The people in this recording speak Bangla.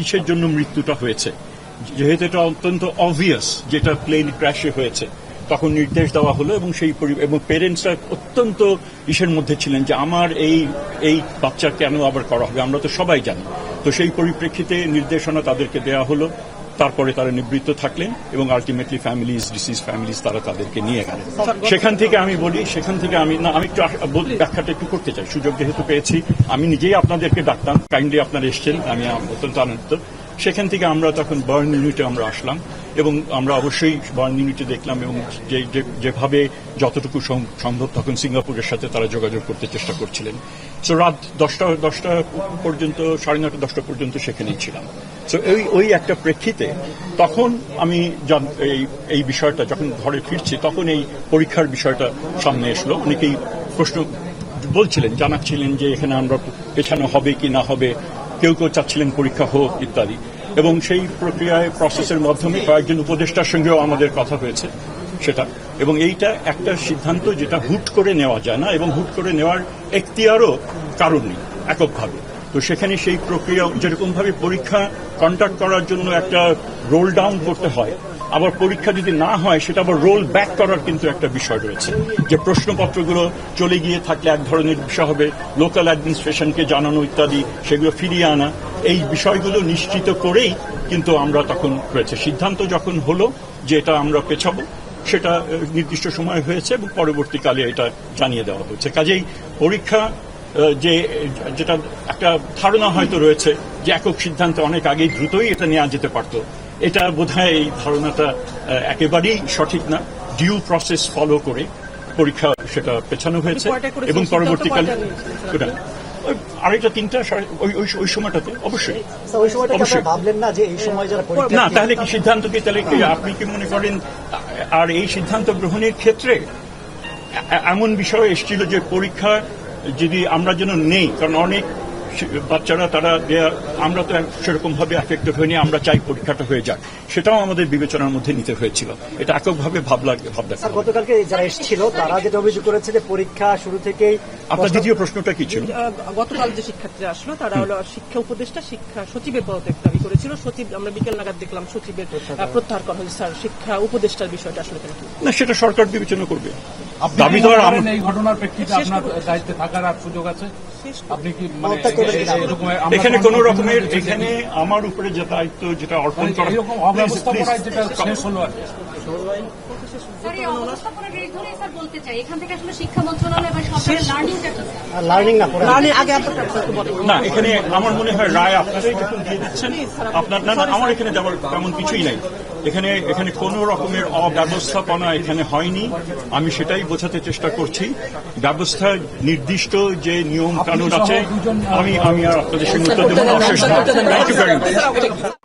কিসের জন্য মৃত্যুটা হয়েছে। যেহেতু এটা অত্যন্ত অবভিয়াস যেটা প্লেন ক্র্যাশে হয়েছে, তখন নির্দেশ দেওয়া হলো এবং সেই এবং পেরেন্টসরা অত্যন্ত ইসের মধ্যে ছিলেন যে আমার এই এই বাচ্চা কেন আবার করা হবে, আমরা তো সবাই জানি। তো সেই পরিপ্রেক্ষিতে নির্দেশনা তাদেরকে দেওয়া হলো। তারপরে তারা নিবৃত্ত থাকলেন এবং আলটিমেটলি ফ্যামিলিজ ডিসিজ ফ্যামিলিজ তারা তাদেরকে নিয়ে গেলেন। সেখান থেকে আমি বলি, সেখান থেকে আমি, না, আমি একটু ব্যাখ্যাটা একটু করতে চাই। সুযোগ যেহেতু পেয়েছি, আমি নিজেই আপনাদেরকে ডাকতাম। কাইন্ডলি আপনারা এসছেন, আমি অত্যন্ত আনন্দিত। সেখান থেকে আমরা তখন বার্ন ইউনিটে আমরা আসলাম। এবং আমরা অবশ্যই বার্ন ইউনিটে দেখলাম এবং যেভাবে যতটুকু সম- সম্ভব তখন সিঙ্গাপুরের সাথে তারা যোগাযোগ করতে চেষ্টা করছিলেন। সো রাত দশটা দশটা পর্যন্ত, সাড়ে নটা দশটা পর্যন্ত সেখানেই ছিলাম। সো ওই ওই একটা প্রেক্ষিতে তখন আমি এই এই বিষয়টা যখন ঘরে ফিরছি, তখন এই পরীক্ষার বিষয়টা সামনে আসলো অনেকেই প্রশ্ন বলছিলেন, জানাচ্ছিলেন যে এখানে আমরা পেছানো হবে কি না হবে, কেউ কেউ চাচ্ছিলেন পরীক্ষা হোক, ইত্যাদি। এবং সেই প্রক্রিয়ায় প্রসেসের মাধ্যমে কয়েকজন উপদেষ্টার সঙ্গেও আমাদের কথা হয়েছে সেটা। এবং এইটা একটা সিদ্ধান্ত যেটা হুট করে নেওয়া যায় না এবং হুট করে নেওয়ার এখতিয়ারও কারণ নেই, এককভাবে। তো সেখানে সেই প্রক্রিয়া যেরকমভাবে পরীক্ষা কন্ডাক্ট করার জন্য একটা রোল ডাউন করতে হয়, আবার পরীক্ষা যদি না হয়, সেটা আবার রোল ব্যাক করার কিন্তু একটা বিষয় রয়েছে। যে প্রশ্নপত্রগুলো চলে গিয়ে থাকলে এক ধরনের বিষয় হবে লোকাল অ্যাডমিনিস্ট্রেশনকে জানানো ইত্যাদি, সেগুলো ফিরিয়ে আনা। এই বিষয়গুলো নিশ্চিত করেই কিন্তু আমরা তখন হয়েছে সিদ্ধান্ত যখন হলো যে এটা আমরা পেছাবো সেটা নির্দিষ্ট সময় হয়েছে এবং পরবর্তীকালে এটা জানিয়ে দেওয়া হচ্ছে কাজেই পরীক্ষা যে যেটা একটা ধারণা হয়তো রয়েছে যে একক সিদ্ধান্ত অনেক আগেই দ্রুতই এটা নেওয়া যেতে পারত এটা বোধহয় এই ধারণাটা একেবারেই সঠিক না। ডিউ প্রসেস ফলো করে পরীক্ষা সেটা পেছানো হয়েছে এবং পরবর্তীকালে ওই আড়াইটা তিনটা ওই ওই সময়টাতে অবশ্যই। ভাবলেন না যে এই সময় যারা না তাহলে কি সিদ্ধান্ত কি তাহলে কি আপনি কি মনে করেন আর এই সিদ্ধান্ত গ্রহণের ক্ষেত্রে এমন বিষয় এসেছিল যে পরীক্ষা যদি আমরা যেন নেই কারণ অনেক বাচ্চারা তারা দেয়া- আমরা তো সেরকম ভাবে অ্যাফেক্টেড হয়নি আমরা চাই পরীক্ষাটা হয়ে যাক। সেটাও আমাদের বিবেচনার মধ্যে নিতে হয়েছিল। এটা এককভাবে ভাবলা স্যার গতকালকে যারা এসেছিল তারা যেটা অভিযোগ করেছে যে পরীক্ষা শুরু থেকেই আপনার দ্বিতীয় প্রশ্নটা কি ছিল? গতকাল যে শিক্ষার্থীরা আসলো তারা হলো শিক্ষা উপদেষ্টা শিক্ষা সচিবের পদত্যাগ দাবি করেছিল। সচিব আমরা বিকেল নাগাদ দেখলাম সচিবের প্রত্যাহার করা হয়েছে। স্যার শিক্ষা উপদেষ্টার বিষয়টা আসলে কি? না সেটা সরকার বিবেচনা করবে। দাবি আম- এই ঘটনার প্রেক্ষিতে আপনার দায়িত্বে থাকার আর সুযোগ আছে? আপনি কি মানে এখানে কোনো রকমের যেখানে এখানে আমার উপরে যে দায়িত্ব যেটা অর্পণ মানে করা না আপনার এখানে আমার মনে হয় রায় আপনারাই যখন দিয়ে দিচ্ছেন আপনার না আমার এখানে যাওয়ার তেমন কিছুই নাই। এখানে এখানে কোন রকমের অব্যবস্থাপনা এখানে হয়নি। আমি সেটাই বোঝাতে চেষ্টা করছি। ব্যবস্থা নির্দিষ্ট যে নিয়ম কানুন আছে আমি আমি আর আপনাদের সঙ্গে উত্তর দেবো না অশেষ থ্যাংক ইউ ভেরি মাচ